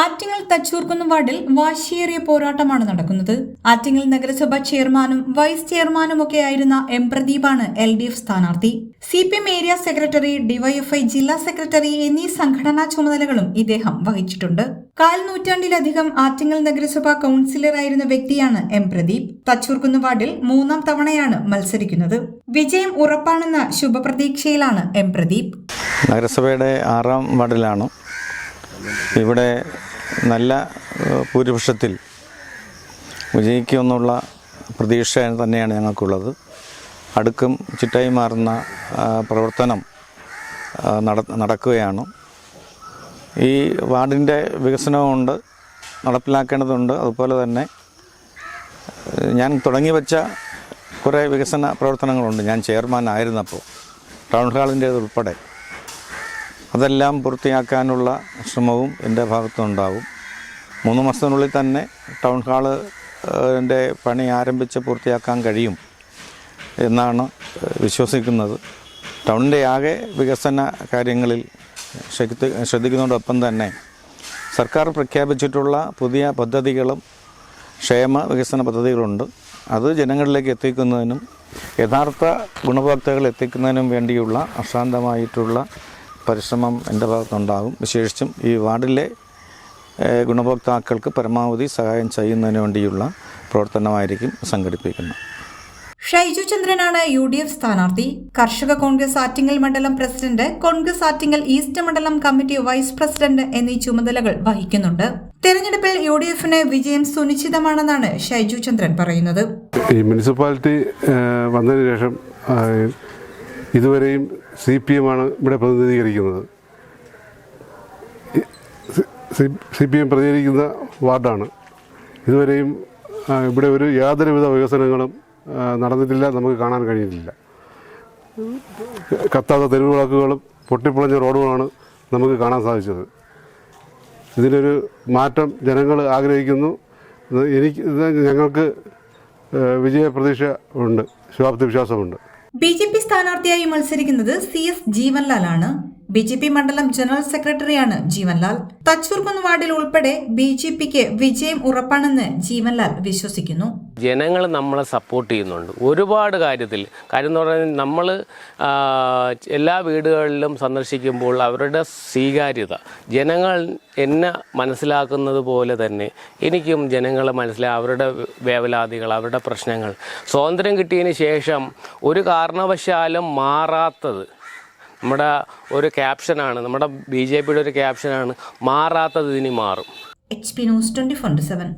ആറ്റിങ്ങൽ തച്ചൂർക്കുന്ന് വാർഡിൽ വാശിയേറിയ പോരാട്ടമാണ് നടക്കുന്നത്. ആറ്റിങ്ങൽ നഗരസഭ ചെയർമാനും വൈസ് ചെയർമാനുമൊക്കെ ആയിരുന്ന എം പ്രദീപാണ് എൽ ഡി എഫ് സ്ഥാനാർത്ഥി. C P M area secretary DYFI ജില്ലാ സെക്രട്ടറി എന്നീ സംഘടനാ ചുമതലകളും ഇദ്ദേഹം വഹിച്ചിട്ടുണ്ട്. കാൽ നൂറ്റാണ്ടിലധികം ആറ്റിങ്ങൽ നഗരസഭാ കൌൺസിലറായിരുന്ന വ്യക്തിയാണ് എം പ്രദീപ്. തച്ചൂർക്കുന്ന് വാർഡിൽ മൂന്നാം തവണയാണ് മത്സരിക്കുന്നത്. വിജയം ഉറപ്പാണെന്ന ശുഭപ്രതീക്ഷയിലാണ് എം പ്രദീപ്. നഗരസഭയുടെ ആറാം വാർഡിലാണ്. ഇവിടെ നല്ല ഭൂരിപക്ഷത്തിൽ വിജയിക്കുമെന്നുള്ള പ്രതീക്ഷ തന്നെയാണ് ഞങ്ങൾക്കുള്ളത്. അടുക്കും ചിട്ടായി മാറുന്ന പ്രവർത്തനം നട നടക്കുകയാണ്. ഈ വാർഡിന്റെ വികസനമുണ്ട് നടപ്പിലാക്കേണ്ടതുണ്ട്. അതുപോലെ തന്നെ ഞാൻ തുടങ്ങി വെച്ച കുറേ വികസന പ്രവർത്തനങ്ങളുണ്ട്. ഞാൻ ചെയർമാൻ ആയിരുന്നപ്പോൾ ടൗൺ ഹാളിന്റേത് ഉൾപ്പെടെ അതെല്ലാം പൂർത്തിയാക്കാനുള്ള ശ്രമവും എന്റെ ഭാഗത്തുനിന്നുണ്ടാവും മൂന്ന് മാസത്തിനുള്ളിൽ തന്നെ ടൗൺ ഹാൾ എന്റെ പണി ആരംഭിച്ച് പൂർത്തിയാക്കാൻ കഴിയും എന്നാണ് വിശ്വസിക്കുന്നത്. ടൗണിന്റെ ആകെ വികസന കാര്യങ്ങളിൽ ശക്തി ശ്രദ്ധിക്കുന്നതോടൊപ്പം തന്നെ സർക്കാർ പ്രഖ്യാപിച്ചിട്ടുള്ള പുതിയ പദ്ധതികളും ക്ഷേമ വികസന പദ്ധതികളുണ്ട്. അത് ജനങ്ങളിലേക്ക് എത്തിക്കുന്നതിനും യഥാർത്ഥ ഗുണഭോക്താക്കൾ എത്തിക്കുന്നതിനും വേണ്ടിയുള്ള അശാന്തമായിട്ടുള്ള പരിശ്രമം എന്റെ ഭാഗത്തുണ്ടാകും. വിശേഷിച്ചും ഈ വാർഡിലെ ഗുണഭോക്താക്കൾക്ക് പരമാവധി സഹായം ചെയ്യുന്നതിന് വേണ്ടിയുള്ള പ്രവർത്തനമായിരിക്കും സംഘടിപ്പിക്കുന്നത്. ഷൈജു ചന്ദ്രനാണ് യു ഡി എഫ് സ്ഥാനാർത്ഥി. കർഷക കോൺഗ്രസ് ആറ്റിങ്ങൽ മണ്ഡലം പ്രസിഡന്റ് കോൺഗ്രസ് ആറ്റിങ്ങൽ ഈസ്റ്റ് മണ്ഡലം കമ്മിറ്റി വൈസ് പ്രസിഡന്റ് എന്നീ ചുമതലകൾ വഹിക്കുന്നുണ്ട്. തെരഞ്ഞെടുപ്പിൽ യു ഡി എഫിന് വിജയം സുനിശ്ചിതമാണെന്നാണ് ഷൈജു ചന്ദ്രൻ പറയുന്നത്. ഈ മുനിസിപ്പാലിറ്റി വന്നതിന് ശേഷം ഇതുവരെയും സി പി എമ്മാണ് ഇവിടെ പ്രതിനിധീകരിക്കുന്നത്. സി പി എം പ്രതികരിക്കുന്ന വാർഡാണ്. ഇതുവരെയും ഇവിടെ ഒരു യാതൊരുവിധ വികസനങ്ങളും നടന്നിട്ടില്ല നമുക്ക് കാണാൻ കഴിയുന്നില്ല. കത്താത്ത തെരുവ് വിളക്കുകളും പൊട്ടിപ്പൊളഞ്ഞ റോഡുകളാണ് നമുക്ക് കാണാൻ സാധിച്ചത്. ഇതിനൊരു മാറ്റം ജനങ്ങൾ ആഗ്രഹിക്കുന്നു. എനിക്ക് ഞങ്ങൾക്ക് വിജയപ്രതീക്ഷ ഉണ്ട്. ശുഭാപ്തി വിശ്വാസമുണ്ട്. ബി ജെ പി സ്ഥാനാർത്ഥിയായി മത്സരിക്കുന്നത് സി എസ് ജീവൻലാലാണ്. ബി ജെ പി മണ്ഡലം ജനറൽ സെക്രട്ടറിയാണ് ജീവൻലാൽ. തച്ചൂർക്കുന്ന് വാർഡിൽ ഉൾപ്പെടെ ബി ജെ പിക്ക് വിജയം ഉറപ്പാണെന്ന് ജീവൻലാൽ വിശ്വസിക്കുന്നു. ജനങ്ങൾ നമ്മളെ സപ്പോർട്ട് ചെയ്യുന്നുണ്ട്. ഒരുപാട് കാര്യത്തിൽ കാര്യം എന്ന് പറഞ്ഞാൽ നമ്മൾ എല്ലാ വീടുകളിലും സന്ദർശിക്കുമ്പോൾ അവരുടെ സ്വീകാര്യത ജനങ്ങൾ എന്നെ മനസ്സിലാക്കുന്നത് പോലെ തന്നെ എനിക്കും ജനങ്ങളെ മനസ്സിലാ അവരുടെ വേവലാതികൾ അവരുടെ പ്രശ്നങ്ങൾ. സ്വാതന്ത്ര്യം കിട്ടിയതിന് ശേഷം ഒരു കാരണവശാലും മാറാത്തത് നമ്മുടെ ഒരു ക്യാപ്ഷനാണ് നമ്മുടെ ബി ജെ പിയുടെ ഒരു ക്യാപ്ഷനാണ് മാറാത്തത് ഇനി മാറും. H P news four seven